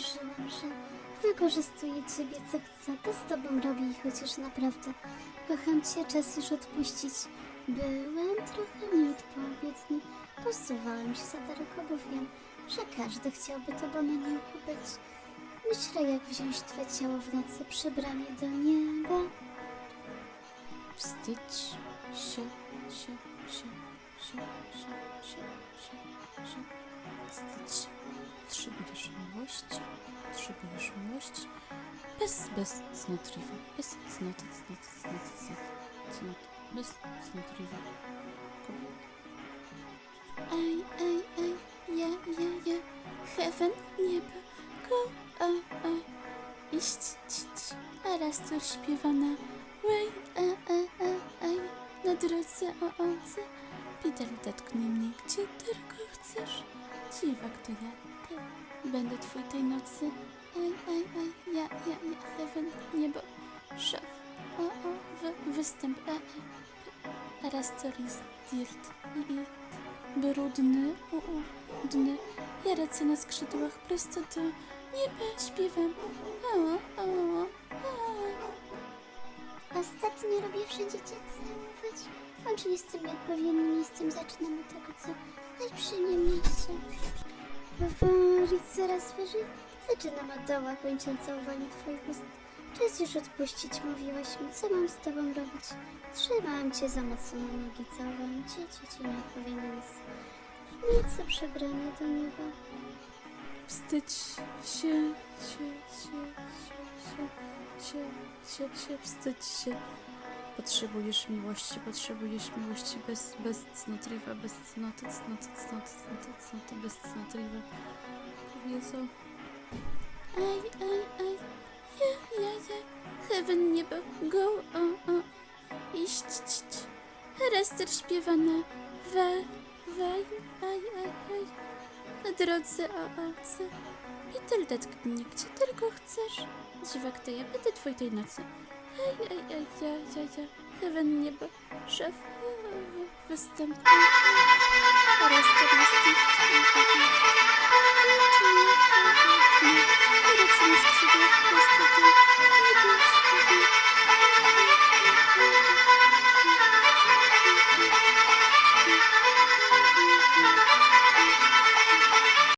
marzyłam, że wykorzystuję ciebie co chcę. To z tobą robię i chociaż naprawdę kocham cię, czas już odpuścić. Byłem trochę nieodpowiedni. Posuwałem się za daleko, bo wiem, że każdy chciałby tobą aniołku być. Myślę, jak wziąć twe ciało w nocy, przybranie do nieba. Wstydź się, się, się, się, się, się, się, się. Wstydź się. Miłości. Bez, bez cnotliwa, bez cnoty, cnoty, cnoty, cnoty, cnoty, bez cnotliwa. Ej, ej, ej, ja, ja, ja, heaven, niebo, go, a, a, iść, ci, ci, a raz to śpiewana, way, a, a, ej, na drodze o oce, Peter dotknie mnie, gdzie tylko chcesz, dziwak to ja, będę twój tej nocy, ej, ej, ej, ja, ja, ja, heaven, niebo, szaf, o, o, wy, występ, a, a, a raz to list, dirt, i, brudny, uudny. Ja lecę na skrzydłach prosto do nieba, śpiewam. Ała, ała, ała. Ostatnio robię wszędzie cię całować. Oczywiście nieodpowiednim miejscem zaczynam od tego, co najprzyjemniej się. Powoli, coraz wyżej. Zaczynam od doła, kończąc całowanie twoich ust. Czas już odpuścić, mówiłaś mi, co mam z tobą robić. Trzymałam cię za mocno na nogi, całowałam cię, cię, cię nieodpowiednie miejsce. Nieco przebrane do nieba. Wstydź się, się, się, się, się, się, się, się, wstydź się. Potrzebujesz miłości, potrzebujesz miłości bez, bez cnotliwa, bez cnoty, cnoty, cnoty, cnoty, cnoty, bez cnotliwa. Kobieto. Ej, ej, ej, ja, ja, ja, heaven, niebo, go, o, o, iść, ć, ć. Rester śpiewana, we, waj, aj, aj, aj, na drodze o oce. Peter dotknij mnie, gdzie tylko chcesz. Dziwak to ja będę twój tej nocy. Ej, ej, ej, ja, ja, ja. Heaven niebo. Szef występuje. Oraz 14.